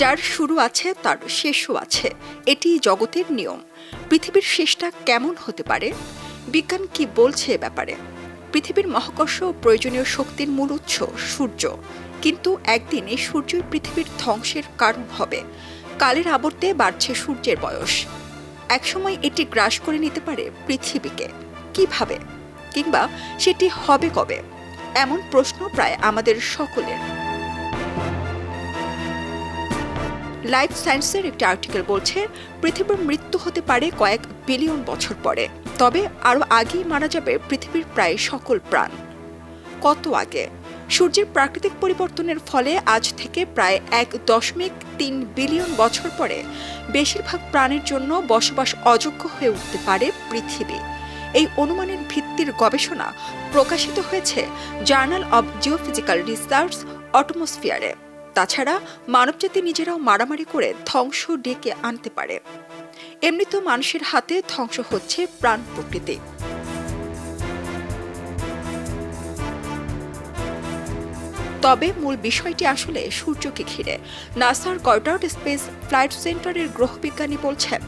যার শুরু আছে, তার শেষও আছে। এটি জগতের নিয়ম। পৃথিবীর শেষটা কেমন হতে পারে? বিজ্ঞান কি বলছে এ ব্যাপারে? পৃথিবীর মহাকর্ষ প্রয়োজনীয় শক্তির মূল উৎস সূর্য। কিন্তু একদিন এই সূর্যই পৃথিবীর ধ্বংসের কারণ হবে। কালের আবর্তে বাড়ছে সূর্যের বয়স। একসময় এটি গ্রাস করে নিতে পারে পৃথিবীকে। কীভাবে? কিংবা সেটি হবে কবে? এমন প্রশ্ন প্রায় আমাদের সকলের। লাইফ সায়েন্সের একটি আর্টিকেল বলছে, পৃথিবীর মৃত্যু হতে পারে কয়েক বিলিয়ন বছর পরে। তবে আরও আগেই মারা যাবে পৃথিবীর প্রায় সকল প্রাণ। কত আগে? সূর্যের প্রাকৃতিক পরিবর্তনের ফলে আজ থেকে প্রায় এক দশমিক তিন বিলিয়ন বছর পরে বেশিরভাগ প্রাণের জন্য বসবাস অযোগ্য হয়ে উঠতে পারে পৃথিবী। এই অনুমানের ভিত্তির গবেষণা প্রকাশিত হয়েছে জার্নাল অব জিওফিজিক্যাল রিসার্চ অটোমসফিয়ারে। তাছাড়া মানবজাতি নিজেরাও মারামারি করে ধ্বংস ডেকে আনতে পারে। এমনিতেও মানুষের হাতে ধ্বংস হচ্ছে প্রাণ প্রকৃতি। তবে মূল বিষয়টি আসলে সূর্যকে ঘিরে। নাসার কর্ডাউট স্পেস ফ্লাইট সেন্টারের গ্রহবিজ্ঞানী বলছেন,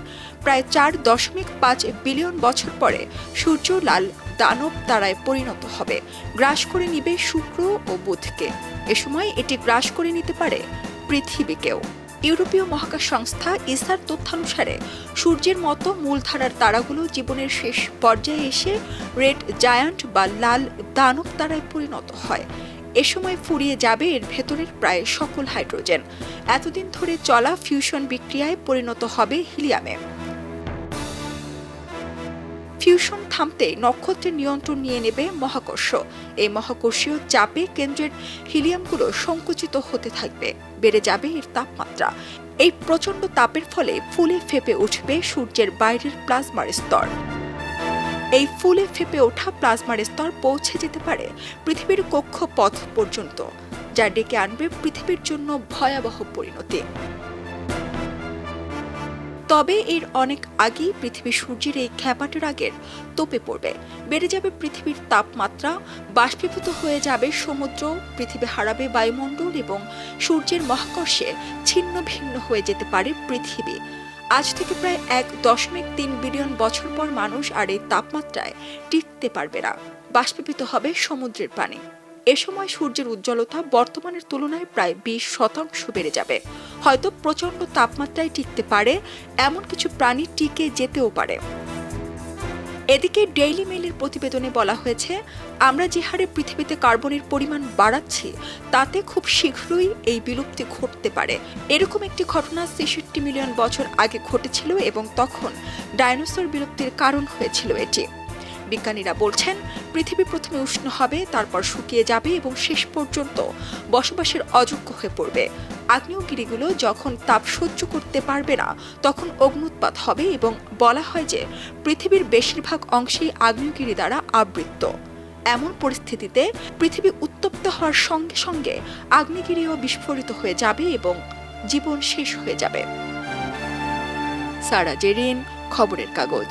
প্রায় চার দশমিক পাঁচ বিলিয়ন বছর পরে সূর্য লাল দানব তারায় পরিণত হবে। গ্রাস করে নিবে শুক্র ও বুধকে। এ সময় এটি গ্রাস করে নিতে পারে পৃথিবীকেও। ইউরোপীয় মহাকাশ সংস্থা ইসার তথ্যানুসারে, সূর্যের মতো মূলধারার তারাগুলো জীবনের শেষ পর্যায়ে এসে রেড জায়ান্ট বা লাল দানব তারায় পরিণত হয়। এ সময় ফুরিয়ে যাবে এর ভেতরের প্রায় সকল হাইড্রোজেন। এতদিন ধরে চলা ফিউশন বিক্রিয়ায় পরিণত হবে হিলিয়ামে। ফিউশন থামতে নক্ষত্রের নিয়ন্ত্রণ নিয়ে নেবে মহাকর্ষ। এই মহাকর্ষীয় চাপে কেন্দ্রের হিলিয়ামগুলো সংকুচিত হতে থাকবে। বেড়ে যাবে এর তাপমাত্রা। এই প্রচণ্ড তাপের ফলে ফুলে ফেপে উঠবে সূর্যের বাইরের প্লাজমার স্তর। এই ফুলে ফেপে ওঠা প্লাজমার স্তর পৌঁছে যেতে পারে পৃথিবীর কক্ষপথ পর্যন্ত, যা ডেকে আনবে পৃথিবীর জন্য ভয়াবহ পরিণতি। তবে এর অনেক আগেই পৃথিবী সূর্যের এই খ্যাপাটের আগের তোপে পড়বে। বেড়ে যাবে পৃথিবীর তাপমাত্রা, বাষ্পীভূত হয়ে যাবে সমুদ্র, পৃথিবী হারাবে বায়ুমণ্ডল এবং সূর্যের মহাকর্ষে ছিন্ন ভিন্ন হয়ে যেতে পারে পৃথিবী। আজ থেকে প্রায় এক দশমিক তিন বিলিয়ন বছর পর মানুষ আর এই তাপমাত্রায় টিকতে পারবে না। বাষ্পীভূত হবে সমুদ্রের পানি। এ সময় সূর্যের উজ্জ্বলতা বর্তমানের তুলনায় প্রায় বিশ শতাংশ বেড়ে যাবে। হয়তো প্রচণ্ড তাপমাত্রায় টিকতে পারে, এমন কিছু প্রাণী টিকে যেতেও পারে। এদিকে ডেইলি মেইলের প্রতিবেদনে বলা হয়েছে, আমরা যে হারে পৃথিবীতে কার্বনের পরিমাণ বাড়াচ্ছি, তাতে খুব শীঘ্রই এই বিলুপ্তি ঘটতে পারে। এরকম একটি ঘটনা ছেষট্টি মিলিয়ন বছর আগে ঘটেছিল এবং তখন ডাইনোসর বিলুপ্তির কারণ হয়েছিল এটি। বিজ্ঞানীরা বলছেন, পৃথিবী প্রথমে উষ্ণ হবে, তারপর শুকিয়ে যাবে এবং শেষ পর্যন্ত বসবাসের অযোগ্য হয়ে পড়বে। আগ্নেয়গিরিগুলো যখন তাপ সহ্য করতে পারবে না, তখন অগ্নুৎপাত হবে এবং বলা হয় যে পৃথিবীর বেশিরভাগ অংশেই আগ্নেয়গিরি দ্বারা আবৃত। এমন পরিস্থিতিতে পৃথিবী উত্তপ্ত হওয়ার সঙ্গে সঙ্গে আগ্নেয়গিরিও বিস্ফোরিত হয়ে যাবে এবং জীবন শেষ হয়ে যাবে। সারা জেরিন, খবরের কাগজ।